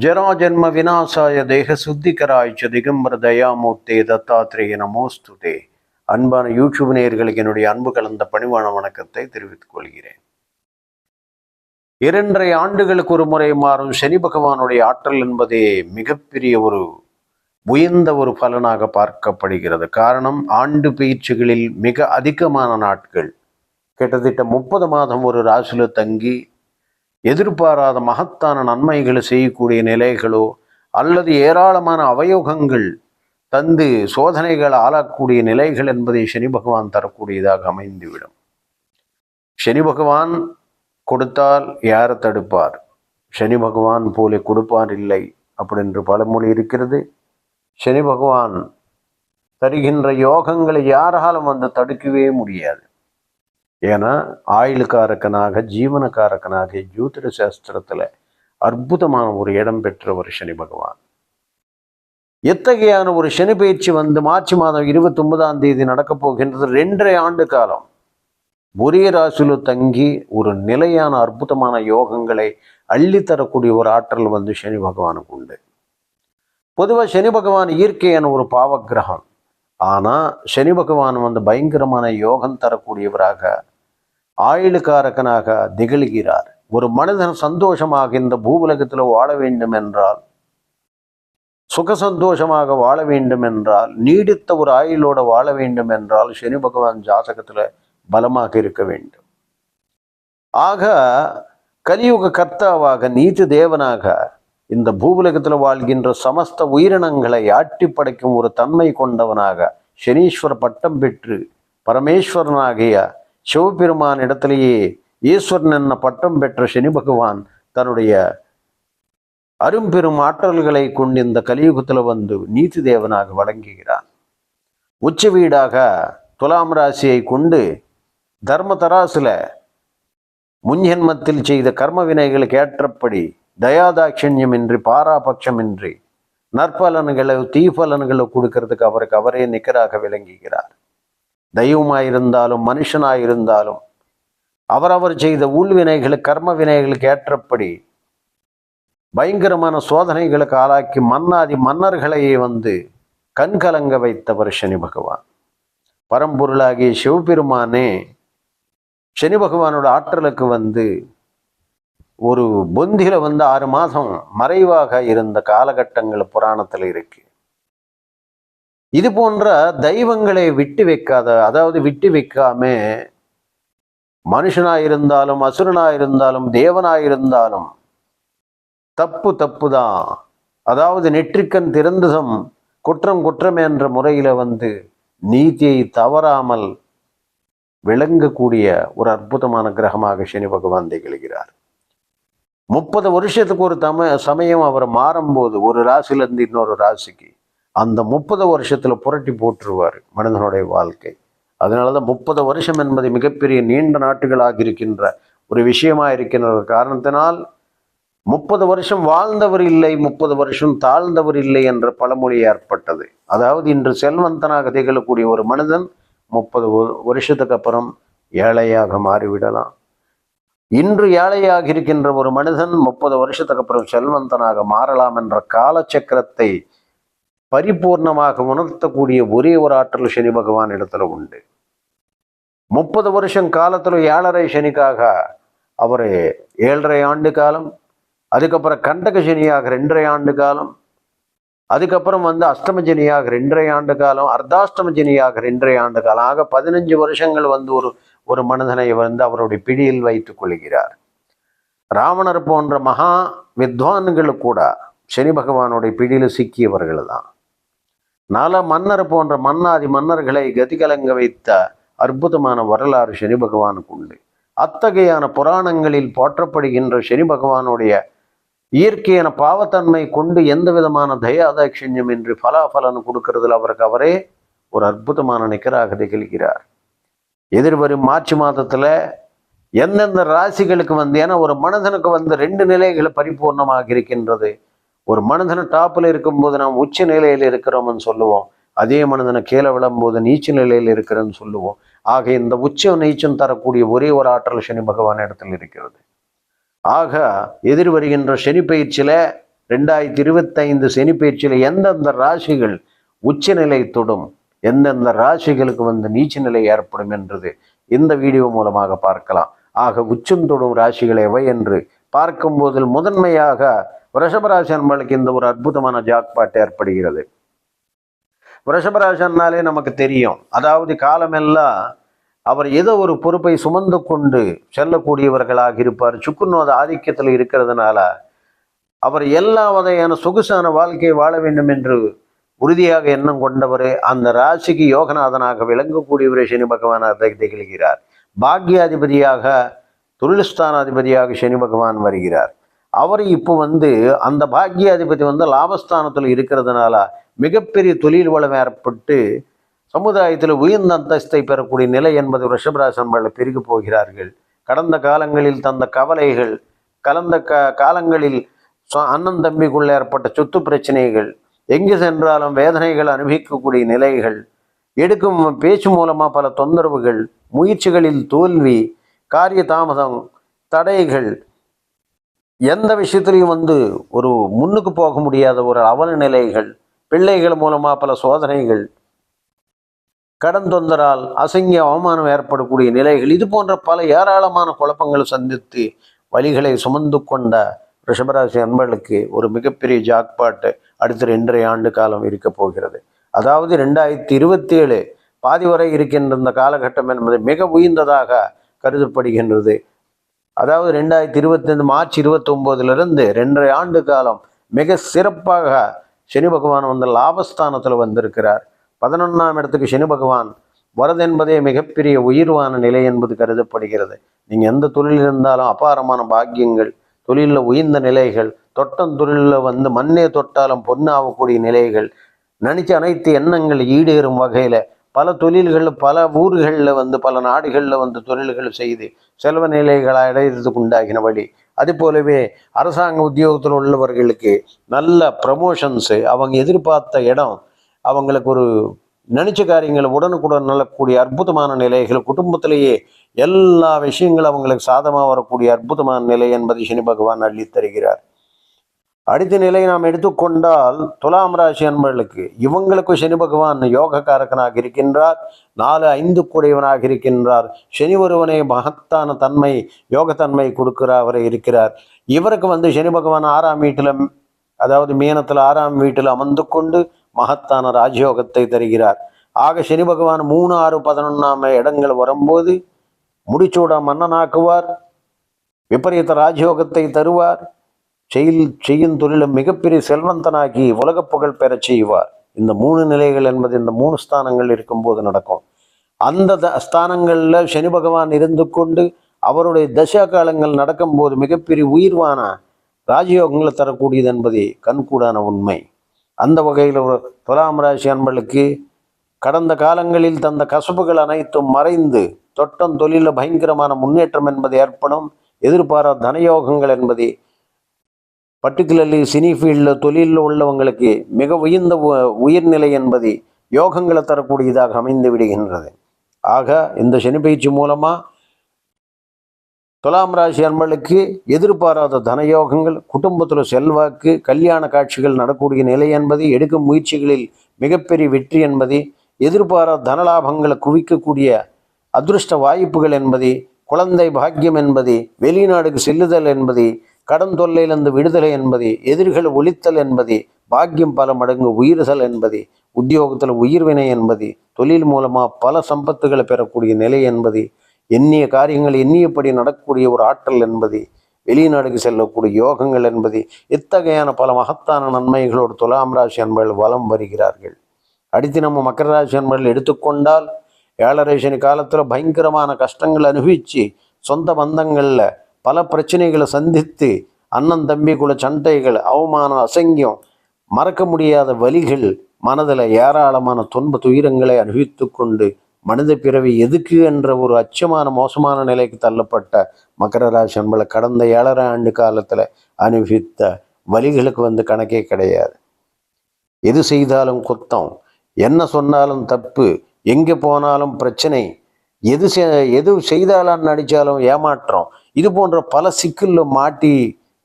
ஜராஜன்ம விநாசாய தேக சுத்திகராய்ச்ச திகம்பர தயாமூர்த்தே தத்தாத்திரேய நமோஸ்துதே. அன்பான யூடியூப் நேயர்களுக்கு என்னுடைய அன்பு கலந்த பணிவான வணக்கத்தை தெரிவித்துக் கொள்கிறேன். இரண்டரை ஆண்டுகளுக்கு ஒரு முறை மாறும் சனி பகவானுடைய ஆற்றல் என்பதே மிகப்பெரிய ஒரு உயர்ந்த ஒரு பலனாக பார்க்கப்படுகிறது. காரணம் ஆண்டு பயிற்சிகளில் மிக அதிகமான நாட்கள் கிட்டத்தட்ட முப்பது மாதம் ஒரு ராசியில் தங்கி எதிர்பாராத மகத்தான நன்மைகளை செய்யக்கூடிய நிலைகளோ அல்லது ஏராளமான அவயோகங்கள் தந்து சோதனைகள் ஆளக்கூடிய நிலைகள் என்பதை சனி பகவான் தரக்கூடியதாக அமைந்துவிடும். சனி பகவான் கொடுத்தால் யார் தடுப்பார்? சனி பகவான் போல கொடுப்பார் இல்லை அப்படின்று பழமொழி இருக்கிறது. சனி பகவான் தருகின்ற யோகங்களை யாராலும் வந்து தடுக்கவே முடியாது. ஏன்னா ஆயுளுக்காரக்கனாக ஜீவனக்காரக்கனாக ஜோதிட சாஸ்திரத்தில் அற்புதமான ஒரு இடம் பெற்றவர் சனி பகவான். எத்தகையான ஒரு சனி பயிற்சி வந்து மார்ச் மாதம் இருபத்தி ஒன்பதாம் தேதி நடக்கப் போகின்றது? ரெண்டரை ஆண்டு காலம். ஒரே ராசியில் தங்கி ஒரு நிலையான அற்புதமான யோகங்களை அள்ளித்தரக்கூடிய ஒரு ஆற்றல் வந்து சனி பகவானுக்கு உண்டு. பொதுவாக சனி பகவான் இயற்கையான ஒரு பாவக்கிரகம். ஆனால் சனி பகவான் வந்து பயங்கரமான யோகம் தரக்கூடியவராக ஆயுளுக்காரக்கனாக திகழ்கிறார். ஒரு மனிதன் சந்தோஷமாக இந்த பூவுலகத்தில் வாழ வேண்டும் என்றால் சுக சந்தோஷமாக வாழ வேண்டும் என்றால் நீடித்த ஒரு ஆயுளோட வாழ வேண்டும் என்றால் சனி பகவான் ஜாதகத்தில் பலமாக இருக்க வேண்டும். ஆக கலியுக கர்த்தாவாக நீதி தேவனாக இந்த பூவுலகத்தில் வாழ்கின்ற சமஸ்த உயிரினங்களை ஆட்டி படைக்கும் ஒரு தன்மை கொண்டவனாக சனீஸ்வர பட்டம் பெற்று பரமேஸ்வரனாகிய சிவபெருமான் இடத்திலேயே ஈஸ்வரன் என்ன பட்டம் பெற்ற சனி பகவான் தன்னுடைய அரும்பெரும் ஆற்றல்களை கொண்டு இந்த கலியுகத்தில் வந்து நீதி தேவனாக வழங்குகிறான் உச்ச வீடாக துலாம் ராசியை கொண்டு தர்ம தராசுல முன்ஜென்மத்தில் செய்த கர்ம வினைகளுக்கு ஏற்றபடி தயாதாட்சண்யமின்றி பாராபட்சமின்றி நற்பலன்களை தீபலன்களை கொடுக்கறதுக்கு அவருக்கு அவரே நிக்கராக விளங்குகிறார். தெய்வமாயிருந்தாலும் மனுஷனாயிருந்தாலும் அவரவர் செய்த ஊழ்வினைகளுக்கு கர்ம வினைகளுக்கு ஏற்றபடி பயங்கரமான சோதனைகளுக்கு ஆளாக்கி மன்னாதி மன்னர்களையே வந்து கண்கலங்க வைத்தவர் சனி பகவான். பரம்பொருளாகிய சிவபெருமானே சனி பகவானோட ஆற்றலுக்கு வந்து ஒரு பொந்தியில வந்து ஆறு மாதம் மறைவாக இருந்த காலகட்டங்கள் புராணத்தில் இருக்கு. இது போன்ற தெய்வங்களை விட்டு வைக்காத அதாவது விட்டு வைக்காம மனுஷனாயிருந்தாலும் அசுரனாயிருந்தாலும் தேவனாயிருந்தாலும் தப்பு தப்பு தான் அதாவது நெற்றிக்கண் திறந்ததும் குற்றம் குற்றம் என்ற முறையில வந்து நீதியை தவறாமல் விளங்கக்கூடிய ஒரு அற்புதமான கிரகமாக சனி பகவான் திகழ்கிறார். முப்பது வருஷத்துக்கு ஒரு தம சமயம் அவர் மாறும்போது ஒரு ராசியிலேருந்து இன்னொரு ராசிக்கு அந்த முப்பது வருஷத்தில் புரட்டி போட்டுருவார் மனிதனுடைய வாழ்க்கை. அதனால தான் முப்பது வருஷம் என்பது மிகப்பெரிய நீண்ட நாட்டுகளாக இருக்கின்ற ஒரு விஷயமா இருக்கின்ற ஒரு காரணத்தினால் முப்பது வருஷம் வாழ்ந்தவர் இல்லை முப்பது வருஷம் தாழ்ந்தவர் இல்லை என்ற பழமொழி ஏற்பட்டது. அதாவது இன்று செல்வந்தனாக திகழக்கூடிய ஒரு மனிதன் முப்பது வருஷத்துக்கு அப்புறம் ஏழையாக மாறிவிடலாம். இன்று ஏழையாக இருக்கின்ற ஒரு மனிதன் முப்பது வருஷத்துக்கு அப்புறம் செல்வந்தனாக மாறலாம் என்ற காலச்சக்கரத்தை பரிபூர்ணமாக உணர்த்தக்கூடிய ஒரே ஒரு ஆற்றல் சனி பகவான் இடத்துல உண்டு. முப்பது வருஷம் காலத்தில் ஏழரை சனிக்காக அவர் ஏழரை ஆண்டு காலம் அதுக்கப்புறம் கண்டக சனியாக ரெண்டரை ஆண்டு காலம் அதுக்கப்புறம் வந்து அஷ்டம ஜனியாக ரெண்டரை ஆண்டு காலம் அர்த்தாஷ்டம ஜனியாக ரெண்டரை ஆண்டு காலம் ஆக பதினஞ்சு வருஷங்கள் வந்து ஒரு ஒரு மனிதனை வந்து அவருடைய பிடியில் வைத்துக் கொள்கிறார். ராவணர் போன்ற மகா வித்வான்கள் கூட சனி பகவானுடைய பிடியில் சிக்கியவர்கள் தான். நல மன்னர் போன்ற மன்னாதி மன்னர்களை கதிகலங்க வைத்த அற்புதமான வரலாறு சனி பகவானுக்கு உண்டு. அத்தகையான புராணங்களில் போற்றப்படுகின்ற சனி பகவானுடைய இயற்கையான பாவத்தன்மை கொண்டு எந்த விதமான தயாதாட்சண்யம் என்று பலாபலன் கொடுக்கறதுல அவருக்கு அவரே ஒரு அற்புதமான நிகராக திகழ்கிறார். எதிர்வரும் மார்ச் மாதத்துல எந்தெந்த ராசிகளுக்கு வந்து ஏன்னா ஒரு மனிதனுக்கு வந்து ரெண்டு நிலைகளை பரிபூர்ணமாக இருக்கின்றது. ஒரு மனிதன் டாப்பில் இருக்கும்போது நாம் உச்ச நிலையில் இருக்கிறோம்னு சொல்லுவோம். அதே மனிதனை கீழே விழும்போது நீச்ச நிலையில் இருக்கிறேன்னு சொல்லுவோம். ஆக இந்த உச்ச நீச்சம் தரக்கூடிய ஒரே ஒரு ஆற்றல் சனி பகவான் இடத்தில் இருக்கிறது. ஆக எதிர் வருகின்ற சனி பயிற்சியில ரெண்டாயிரத்தி இருபத்தைந்து சனி பயிற்சியில எந்தெந்த ராசிகள் உச்சநிலை தொடும் எந்தெந்த ராசிகளுக்கு வந்து நீச்ச நிலை ஏற்படும் என்றது இந்த வீடியோ மூலமாக பார்க்கலாம். ஆக உச்சம் தொடும் ராசிகள் எவை என்று பார்க்கும்போதில் முதன்மையாக ரிஷபராசி அன்பர்களுக்கு இந்த ஒரு அற்புதமான ஜாக்பாட் ஏற்படுகிறது. ரிஷபராசன்னாலே நமக்கு தெரியும். அதாவது காலமெல்லாம் அவர் ஏதோ ஒரு பொறுப்பை சுமந்து கொண்டு செல்லக்கூடியவர்களாக இருப்பார். சுக்குநோத ஆதிக்கத்தில் இருக்கிறதுனால அவர் எல்லா வகையான சொகுசான வாழ்க்கையை வாழ வேண்டும் என்று உறுதியாக எண்ணம் கொண்டவர் அந்த ராசிக்கு யோகநாதனாக விளங்கக்கூடியவரை சனி பகவான் திகழ்கிறார் பாக்யாதிபதியாக தொழில்ஸ்தானாதிபதியாக சனி பகவான் வருகிறார். அவர் இப்போ வந்து அந்த பாக்கியாதிபதி வந்து லாபஸ்தானத்தில் இருக்கிறதுனால மிகப்பெரிய தொழில் வளம் ஏற்பட்டு சமுதாயத்தில் உயர்ந்த அந்தஸ்தை பெறக்கூடிய நிலை என்பது ரிஷபராசன்பர்கள் பெருகி போகிறார்கள். கடந்த காலங்களில் தந்த கவலைகள் கலந்த க காலங்களில் அண்ணன் தம்பிக்குள்ள ஏற்பட்ட சொத்து பிரச்சனைகள் எங்கு சென்றாலும் வேதனைகள் அனுபவிக்கக்கூடிய நிலைகள் எடுக்கும் பேச்சு மூலமாக பல தொந்தரவுகள் முயற்சிகளில் தோல்வி காரிய தாமதம் தடைகள் எந்த விஷயத்திலையும் வந்து ஒரு முன்னுக்கு போக முடியாத ஒரு அவல நிலைகள் பிள்ளைகள் மூலமாக பல சோதனைகள் கடன் தொந்தரால் அசிங்க அவமானம் ஏற்படக்கூடிய நிலைகள் இது போன்ற பல ஏராளமான குழப்பங்களை சந்தித்து வழிகளை சுமந்து கொண்ட ரிஷபராசி அன்பர்களுக்கு ஒரு மிகப்பெரிய ஜாக்பாட்டு அடுத்த ரெண்டரை ஆண்டு காலம் இருக்க போகிறது. அதாவது ரெண்டாயிரத்தி இருபத்தி ஏழு பாதி வரை இருக்கின்ற இந்த காலகட்டம் என்பது மிக உயர்ந்ததாக கருதப்படுகின்றது. அதாவது ரெண்டாயிரத்தி இருபத்தைந்து மார்ச் இருபத்தொம்போதுலேருந்து ரெண்டரை ஆண்டு காலம் மிக சிறப்பாக சனி பகவான் வந்து லாபஸ்தானத்தில் வந்திருக்கிறார். பதினொன்றாம் இடத்துக்கு சனி பகவான் வரது என்பதே மிகப்பெரிய உயிர்வான நிலை என்பது கருதப்படுகிறது. நீங்கள் எந்த தொழில் இருந்தாலும் அபாரமான பாக்கியங்கள் தொழிலில் உயர்ந்த நிலைகள் தொட்டம் தொழிலில் வந்து மண்ணே தொட்டாலும் பொண்ணாகக்கூடிய நிலைகள் நினைச்ச அனைத்து எண்ணங்கள் ஈடேறும் வகையில் பல தொழில்களில் பல ஊர்களில் வந்து பல நாடுகளில் வந்து தொழில்கள் செய்து செல்வ நிலைகளை அடையிறதுக்கு உண்டாகினபடி அது போலவே அரசாங்க உத்தியோகத்தில் உள்ளவர்களுக்கு நல்ல ப்ரமோஷன்ஸு அவங்க எதிர்பார்த்த இடம் அவங்களுக்கு ஒரு நினைச்ச காரியங்களை உடனுக்குடன் நல்லக்கூடிய அற்புதமான நிலைகள் குடும்பத்திலேயே எல்லா விஷயங்களும் அவங்களுக்கு சாதமாக வரக்கூடிய அற்புதமான நிலை என்பதை சனி பகவான் அள்ளித் தருகிறார் அடுத்த நிலை நாம் எடுத்துக்கொண்டால் துலாம் ராசி அன்பர்களுக்கு. இவங்களுக்கு சனி பகவான் யோகக்காரகனாக இருக்கின்றார். நாலு ஐந்து கூடையவனாக இருக்கின்றார். சனி ஒருவனே மகத்தான தன்மை யோகத்தன்மை கொடுக்கிறவர் இருக்கிறார். இவருக்கு வந்து சனி பகவான் ஆறாம் வீட்டில் அதாவது மீனத்தில் ஆறாம் வீட்டில் அமர்ந்து கொண்டு மகத்தான ராஜயோகத்தை தருகிறார். ஆக சனி பகவான் மூணு ஆறு பதினொன்றாம் இடங்கள் வரும்போது முடிச்சூட மன்னனாக்குவார். விபரீத ராஜயோகத்தை தருவார். செயல் செய்யும் தொழிலும் மிகப்பெரிய செல்வந்தனாகி உலகப் புகழ் பெறச் செய்வார். இந்த மூணு நிலைகள் என்பது இந்த மூணு ஸ்தானங்கள் இருக்கும்போது நடக்கும். அந்த த- ஸ்தானங்களில் சனி பகவான் இருந்து கொண்டு அவருடைய தசா காலங்கள் நடக்கும்போது மிகப்பெரிய உயிர்வான ராஜயோகங்களை தரக்கூடியது என்பதே கண்கூடான உண்மை. அந்த வகையில் ஒரு துலாம் ராசி அன்பளுக்கு கடந்த காலங்களில் தந்த கசப்புகள் அனைத்தும் மறைந்து தொட்டம் தொழிலில் பயங்கரமான முன்னேற்றம் என்பது ஏற்படும். எதிர்பாராத தனயோகங்கள் என்பதே பர்டிகுலர்லி சினி ஃபீல்டில் தொழிலில் உள்ளவங்களுக்கு மிக உயர்ந்த உ- என்பது யோகங்களை தரக்கூடியதாக அமைந்து விடுகின்றது. ஆக இந்த சனி பயிற்சி மூலமாக துலாம் ராசி அன்பளுக்கு எதிர்பாராத தனயோகங்கள் குடும்பத்தில் செல்வாக்கு கல்யாண காட்சிகள் நடக்கூடிய நிலை என்பது எடுக்கும் முயற்சிகளில் மிகப்பெரிய வெற்றி என்பது எதிர்பாராத தனலாபங்களை குவிக்கக்கூடிய அதிருஷ்ட வாய்ப்புகள் என்பது குழந்தை பாக்கியம் என்பது வெளிநாடுக்கு செல்லுதல் என்பது கடன் தொல்லையிலிருந்து விடுதலை என்பது எதிர்கள் ஒழித்தல் என்பது பாக்கியம் பல மடங்கு உயிர்தல் என்பது உத்தியோகத்தில் உயிர்வினை என்பது தொழில் மூலமாக பல சம்பத்துகளை பெறக்கூடிய நிலை என்பது எண்ணிய காரியங்கள் எண்ணியபடி நடக்கக்கூடிய ஒரு ஆற்றல் என்பது வெளிநாடுக்கு செல்லக்கூடிய யோகங்கள் என்பது இத்தகையான பல மகத்தான நன்மைகளோடு துலாம் ராசி அன்பர்கள் வலம் வருகிறார்கள். அடுத்து நம்ம மக்கர ராசி அன்பர்கள் எடுத்துக்கொண்டால் ஏழரை சனி காலத்தில் பயங்கரமான கஷ்டங்கள் அனுபவித்து சொந்த பந்தங்களில் பல பிரச்சனைகளை சந்தித்து அண்ணன் தம்பிக்குள்ள சண்டைகள் அவமானம் அசங்கியம் மறக்க முடியாத வலிகள் மனதில் ஏராளமான துன்ப துயரங்களை அனுபவித்து கொண்டு மனித பிறவி எதுக்கு என்ற ஒரு அச்சமான மோசமான நிலைக்கு தள்ளப்பட்ட மகர ராசி அன்பளை கடந்த ஏழரை ஆண்டு காலத்தில் அனுபவித்த வலிகளுக்கு வந்து கணக்கே கிடையாது. எது செய்தாலும் குத்தம் என்ன சொன்னாலும் தப்பு எங்கே போனாலும் பிரச்சனை எது செ- எது செய்தாலும் நடித்தாலும் ஏமாற்றம் இது போன்ற பல சிக்கலில் மாட்டி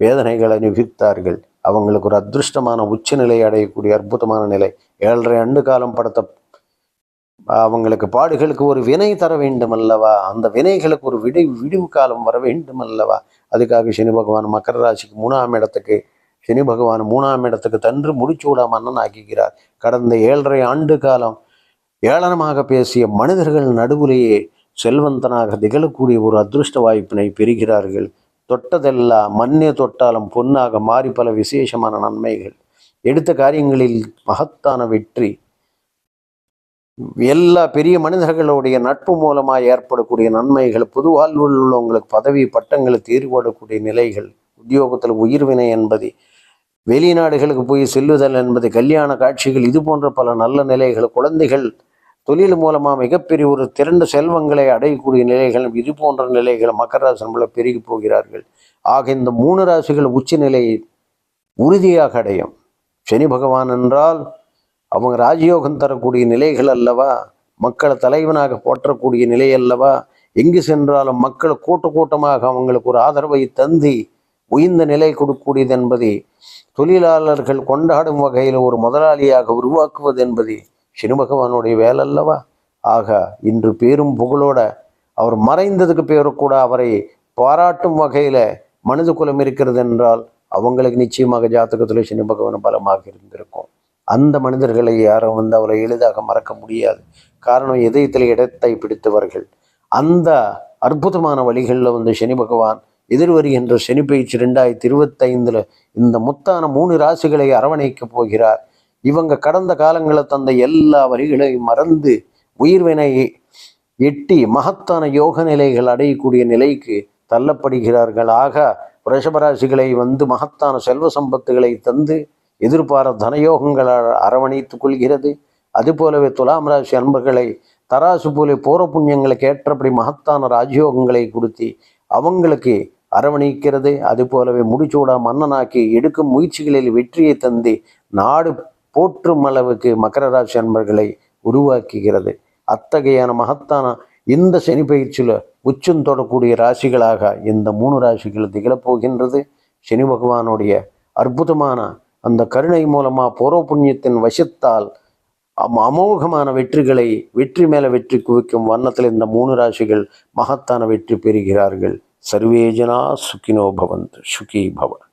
வேதனைகளை அனுபவித்தார்கள் அவங்களுக்கு ஒரு அதிருஷ்டமான உச்சநிலை அடையக்கூடிய அற்புதமான நிலை. ஏழரை ஆண்டு காலம் படுத்த அவங்களுக்கு பாடுகளுக்கு ஒரு வினை தர வேண்டும் அல்லவா அந்த வினைகளுக்கு ஒரு விடை விடிவு காலம் வர வேண்டும் அல்லவா அதுக்காக சனி பகவான் மக்கர ராசிக்கு மூணாம் இடத்துக்கு சனி பகவான் மூணாம் இடத்துக்கு தன்று முடிச்சூடா மன்னன் ஆக்குகிறார். கடந்த ஏழரை ஆண்டு காலம் ஏளனமாக பேசிய மனிதர்கள் நடுவிலேயே செல்வந்தனாக திகழக்கூடிய ஒரு அதிருஷ்ட வாய்ப்பினை பெறுகிறார்கள். தொட்டதெல்லாம் மண்ணே தொட்டாலும் பொன்னாக மாறி பல விசேஷமான நன்மைகள். எடுத்த காரியங்களில் மகத்தான வெற்றி. எல்லா பெரிய மனிதர்களுடைய நட்பு மூலமாக ஏற்படக்கூடிய நன்மைகள் பொது வாழ்வில் உள்ளவங்களுக்கு பதவி பட்டங்களை தேர்வுபடக்கூடிய நிலைகள் உத்தியோகத்தில் உயிர்வினை என்பது வெளிநாடுகளுக்கு போய் செல்லுதல் என்பது கல்யாண காட்சிகள் இது போன்ற பல நல்ல நிலைகள் குழந்தைகள் தொழில் மூலமாக மிகப்பெரிய ஒரு திரண்ட செல்வங்களை அடையக்கூடிய நிலைகள் இது போன்ற நிலைகள் மக்கர ராசி பெருகி போகிறார்கள். ஆக இந்த மூணு ராசிகள் உச்ச நிலையை உறுதியாக அடையும். சனி பகவான் என்றால் அவங்க ராஜயோகம் தரக்கூடிய நிலைகள் அல்லவா? மக்களை தலைவனாக போற்றக்கூடிய நிலை அல்லவா? எங்கு சென்றாலும் மக்கள் கூட்ட கூட்டமாக அவங்களுக்கு ஒரு ஆதரவை தந்தி உயர்ந்த நிலை கொடுக்கக்கூடியது என்பதை தொழிலாளர்கள் கொண்டாடும் வகையில் ஒரு முதலாளியாக உருவாக்குவது என்பது சினு பகவானுடைய வேலை அல்லவா ஆக இன்று பேரும் புகழோட அவர் மறைந்ததுக்கு பேரு கூட அவரை பாராட்டும் வகையில் மனித குலம் இருக்கிறது என்றால் அவங்களுக்கு நிச்சயமாக ஜாதகத்தில் சனி பகவான் பலமாக இருந்திருக்கும். அந்த மனிதர்களை யாரும் வந்து அவரை எளிதாக மறக்க முடியாது. காரணம் இதயத்தில் இடத்தை பிடித்தவர்கள். அந்த அற்புதமான வழிகளில் வந்து சனி பகவான் எதிர்வருகின்ற சனி பயிற்சி ரெண்டாயிரத்தி இருபத்தைந்தில் இந்த முத்தான மூணு ராசிகளை அரவணைக்கப் போகிறார். இவங்க கடந்த காலங்களில் தந்த எல்லா வரிகளையும் மறந்து உயிர்வினை எட்டி மகத்தான யோக நிலைகள் அடையக்கூடிய நிலைக்கு தள்ளப்படுகிறார்கள். ஆக ரிஷபராசிகளை வந்து மகத்தான செல்வ சம்பத்துகளை தந்து எதிர்பார தனயோகங்கள் அ- அரவணைத்துக் கொள்கிறது. அதுபோலவே துலாம் ராசி அன்பர்களை தராசு போல போர புண்ணியங்களுக்கு ஏற்றபடி மகத்தான ராஜயோகங்களை கொடுத்து அவங்களுக்கு அரவணைக்கிறது. அதுபோலவே முடிச்சூடா மன்னனாக்கி எடுக்கும் முயற்சிகளில் வெற்றியை தந்து நாடு போற்றும் அளவுக்கு மகர ராசி அன்பர்களை உருவாக்குகிறது. அத்தகையான மகத்தான இந்த சனி பயிற்சியில் உச்சம் தொடக்கூடிய ராசிகளாக இந்த மூணு ராசிகள் திகழப் போகின்றது. சனி பகவானுடைய அற்புதமான அந்த கருணை மூலமாக பூர்வ புண்ணியத்தின் வசத்தால் அம் அமோகமான வெற்றிகளை வெற்றி மேல வெற்றி குவிக்கும் வண்ணத்தில் இந்த மூணு ராசிகள் மகத்தான வெற்றி பெறுகிறார்கள். சர்வேஜனா சுகினோ பவந்த் சுகி பவன்.